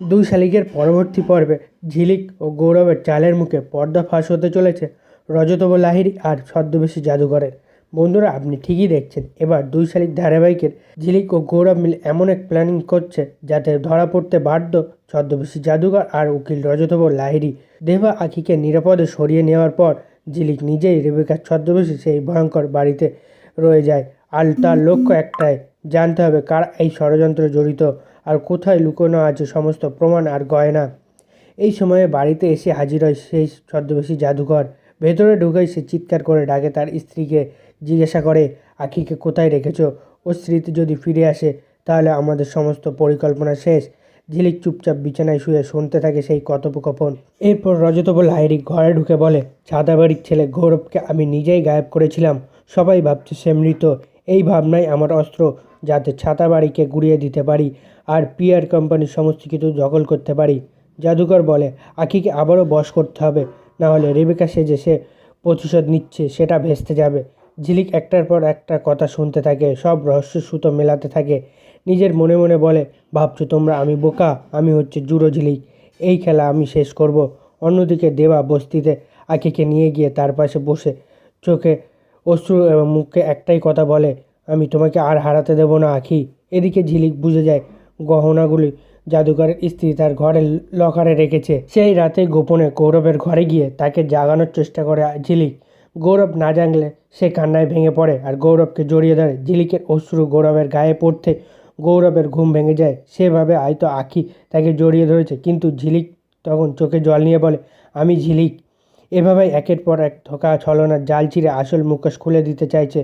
দুই শালিকের পরবর্তী পর্বে ঝিলিক ও গৌরবের চালের মুখে পর্দা ফাঁস হতে চলেছে রজতব লাহিড়ী আর ছদ্মবেশী জাদুঘরের। বন্ধুরা, আপনি ঠিকই দেখছেন। এবার দুই শালিক ধারাবাহিকের ঝিলিক ও গৌরব মিলে এমন এক প্ল্যানিং করছে যাতে ধরা পড়তে বাধ্য ছদ্মবেশী জাদুঘর আর উকিল রজতব লাহিড়ী। দেবা আখিকে নিরাপদে সরিয়ে নেওয়ার পর ঝিলিক নিজেই রেবেকার ছদ্মবেশী সেই ভয়ঙ্কর বাড়িতে রয়ে যায়। আর তার লক্ষ্য একটাই জানতে হবে কার এই ষড়যন্ত্রে জড়িত আর কোথায় লুকোনো আছে সমস্ত প্রমাণ আর গয়না। এই সময়ে বাড়িতে এসে হাজির হয় সেই ছদ্মবেশী জাদুঘর। ভেতরে ঢুকেই সে চিৎকার করে ডাকে তার স্ত্রীকে, জিজ্ঞাসা করে আখিকে কোথায় রেখেছো? ও স্মৃতি যদি ফিরে আসে, তাহলে আমাদের সমস্ত পরিকল্পনা শেষ। ঝিলিক চুপচাপ বিছানায় শুয়ে শুনতে থাকে সেই কথোপকথন। এরপর রজতব লাহিড়ি ঘরে ঢুকে বলে, ছাদাবাড়ির ছেলে গৌরবকে আমি নিজেই গায়েব করেছিলাম। সবাই ভাবছে সে মৃত। এই ভাবনাই আমার অস্ত্র। যাতে ছাতাবাড়িকে গুড়িয়ে দিতে পারি আর পিয়ার কোম্পানির সমস্ত কিছু দখল করতে পারি। জাদুকর বলে আখিকে আবারও বশ করতে হবে। না হলে রেবেকা সেজে সে প্রতিশোধ নিচ্ছে, সেটা ভেস্তে যাবে। ঝিলিক একটার পর একটা কথা শুনতে থাকে, সব রহস্য সুতো মেলাতে থাকে। নিজের মনে মনে বলে, ভাবছ তোমরা আমি বোকা? আমি হচ্ছে জুড়ো ঝিলিক। এই খেলা আমি শেষ করব। অন্যদিকে দেবা বস্তিতে আখিকে নিয়ে গিয়ে তার পাশে বসে চোখে অশ্রু এবং মুখে একটাই কথা বলে আমি তোমাকে আর হারাতে দেব না, আখি। এদিকে ঝিলিক বুঝে যায়, গহনাগুলি জাদুকরের স্ত্রী তার ঘরে লকারে রেখেছে। সেই রাতে গোপনে গৌরবের ঘরে গিয়ে তাকে জাগানোর চেষ্টা করে ঝিলিক। গৌরব না জানলে সে কান্নায় ভেঙে পড়ে আর গৌরবকে জড়িয়ে ধরে। ঝিলিকের অশ্রু গৌরবের গায়ে পড়তে গৌরবের ঘুম ভেঙে যায়। সেভাবে হয়তো আখি তাকে জড়িয়ে ধরেছে, কিন্তু ঝিলিক তখন চোখে জল নিয়ে বলে, আমি ঝিলিক। এভাবেই একের পর এক ধোকা ছলনার জাল চিরে আসল মুখোশ খুলে দিতে চাইছে।